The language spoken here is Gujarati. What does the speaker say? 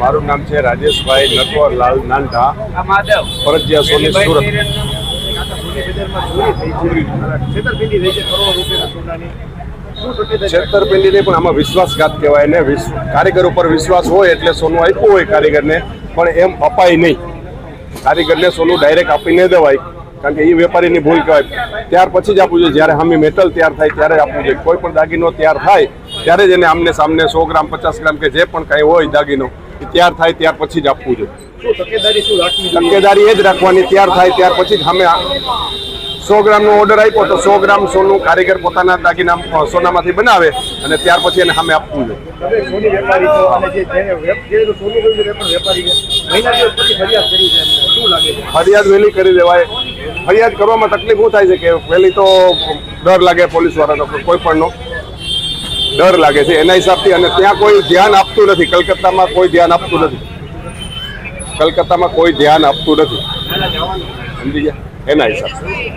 મારું નામ છે રાજેશભાઈ નટવરલાલ નાંદા ફરજિયા સોની સુરત. છેતરપિંડી નહીં પણ આમાં વિશ્વાસઘાત કહેવાય ને કારીગર ઉપર વિશ્વાસ હોય એટલે સોનું આપ્યું હોય કારીગરને, પણ એમ અપાય નહીં. કારીગરને સોનું ડાયરેક્ટ આપી ન દેવાય. કારણ કે એ વેપારીની ભૂલ કહેવાય. ત્યાર પછી જ આપવું જોઈએ. જ્યારે અમે મેટલ તૈયાર થાય ત્યારે જ આપવું જોઈએ. કોઈ પણ દાગીનો તૈયાર થાય ત્યારે જ એને આમને સામને સો ગ્રામ પચાસ ગ્રામ કે જે પણ કાંઈ હોય દાગીનો એ તૈયાર થાય ત્યાર પછી જ આપવું જોઈએ. તકેદારી એ જ રાખવાની. તૈયાર થાય ત્યાર પછી જ અમે સો ગ્રામનો ઓર્ડર આપ્યો તો સો ગ્રામ સોનું કારીગર પોતાના દાગીના સોનામાંથી બનાવે અને ત્યાર પછી એને સામે આપવું જોઈએ. ફરિયાદ વહેલી કરી દેવાય. ફરિયાદ કરવામાં તકલીફ શું થાય છે કે પહેલી તો ડર લાગે પોલીસ વાળાનો કોઈ પણનો? ડર લાગે છે એના હિસાબથી અને ત્યાં કોઈ ધ્યાન આપતું નથી. કલકત્તામાં કોઈ ધ્યાન આપતું નથી. કલકત્તામાં કોઈ ધ્યાન આપતું નથી. સમજી ગયા? એના હિસાબથી.